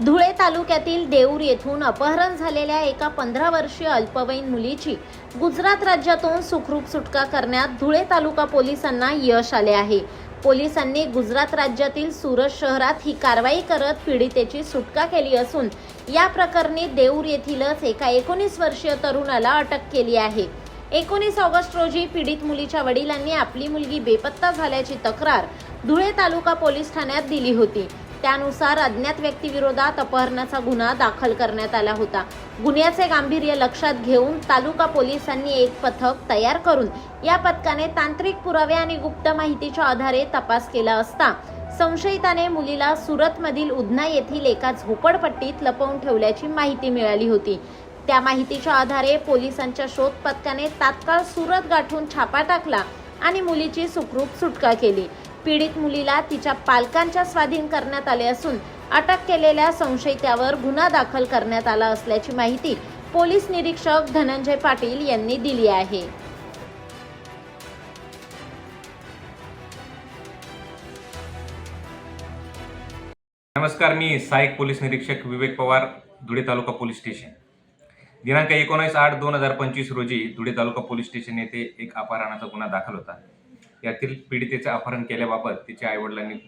धुळे तालुक्यातील देऊर येथून अपहरण झालेल्या एका पंधरा वर्षीय अल्पवयीन मुलीची गुजरात राज्यातून सुखरूप सुटका करण्यात धुळे तालुका पोलिसांना यश आले आहे. पोलिसांनी गुजरात राज्यातील सुरत शहरात ही कारवाई करत पीडितेची सुटका केली असून या प्रकरणी देऊर येथीलच एका एकोणीस वर्षीय तरुणाला अटक केली आहे. एकोणीस ऑगस्ट रोजी पीडित मुलीच्या वडिलांनी आपली मुलगी बेपत्ता झाल्याची तक्रार धुळे तालुका पोलीस ठाण्यात दिली होती. त्यानुसार अज्ञात व्यक्तीविरोधात अपहरणाचा गुन्हा दाखल करण्यात आला होता. गुन्ह्याचे गांभीर्य लक्षात घेऊन तालुका पोलिसांनी एक पथक तयार करून या पथकाने तांत्रिक पुरावे आणि गुप्त माहितीच्या आधारे तपास केला असता संशयिताने मुलीला सुरतमधील उधना येथील एका झोपडपट्टीत लपवून ठेवल्याची माहिती मिळाली होती. त्या माहितीच्या आधारे पोलिसांच्या शोध पथकाने तात्काळ सुरत गाठून छापा टाकला आणि मुलीची सुखरूप सुटका केली. पीडित मुलीला तिच्या पालकांच्या स्वाधीन करण्यात आले असून अटक केलेल्या संशयित्यावर गुन्हा दाखल करण्यात आला असल्याची माहिती पोलीस निरीक्षक धनंजय पाटील यांनी दिली आहे. नमस्कार मी सहाय्यक पोलीस निरीक्षक विवेक पवार धुळे तालुका पोलीस स्टेशन. दिनांक एकोणीस आठ दोन हजार पंचवीस रोजी धुळे तालुका पोलीस स्टेशन येथे एक अपहरणाचा गुन्हा दाखल होता. यातील पीडितेचे अपहरण केल्याबाबत तिच्या आईवडिलांनी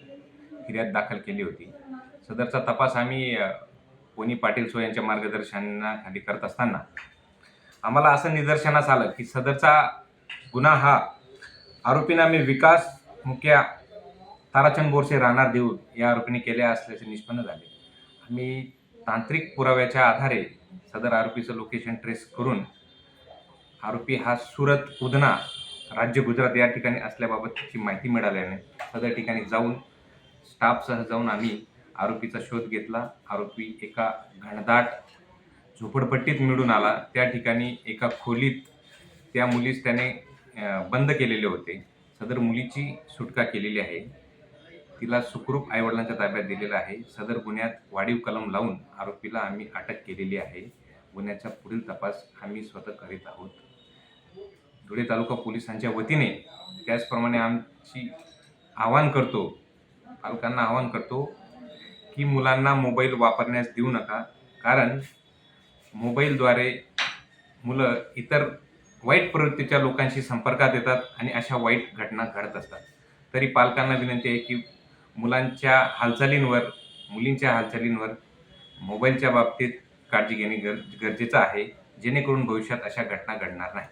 फिर्याद दाखल केली होती. सदरचा तपास आम्ही कोणी पाटील सो यांच्या मार्गदर्शनाखाली करत असताना आम्हाला असं निदर्शनास आलं की सदरचा गुन्हा हा आरोपी आम्ही विकास मुख्या ताराचंद बोरसे राहणार देऊळ या आरोपीने केल्या असल्याचे निष्पन्न झाले. आम्ही तांत्रिक पुराव्याच्या आधारे सदर आरोपीचं लोकेशन ट्रेस करून आरोपी हा सुरत उधना राज्य गुजरात या ठिकाणी असल्याबाबतची माहिती मिळाल्याने सदर ठिकाणी जाऊन स्टाफसह जाऊन आम्ही आरोपीचा शोध घेतला. आरोपी एका घनदाट झोपडपट्टीत मिळून आला. त्या ठिकाणी एका खोलीत त्या मुलीस त्याने बंद केलेले होते. सदर मुलीची सुटका केलेली आहे. तिला सुखरूप आईवडिलांच्या ताब्यात दिलेला आहे. सदर गुन्ह्यात वाढीव कलम लावून आरोपीला आम्ही अटक केलेली आहे. गुन्ह्याचा पुढील तपास आम्ही स्वतः करीत आहोत. धुळे तालुका पोलिसांच्या वतीने त्याचप्रमाणे आमची आवाहन करतो पालकांना आवाहन करतो की मुलांना मोबाईल वापरण्यास देऊ नका. कारण मोबाईलद्वारे मुलं इतर वाईट प्रवृत्तीच्या लोकांशी संपर्कात येतात आणि अशा वाईट घटना घडत असतात. तरी पालकांना विनंती आहे की मुलांच्या हालचालींवर मुलींच्या हालचालींवर मोबाईलच्या बाबतीत काळजी घेणे गर गरजेचं आहे. जेणेकरून भविष्यात अशा घटना घडणार नाही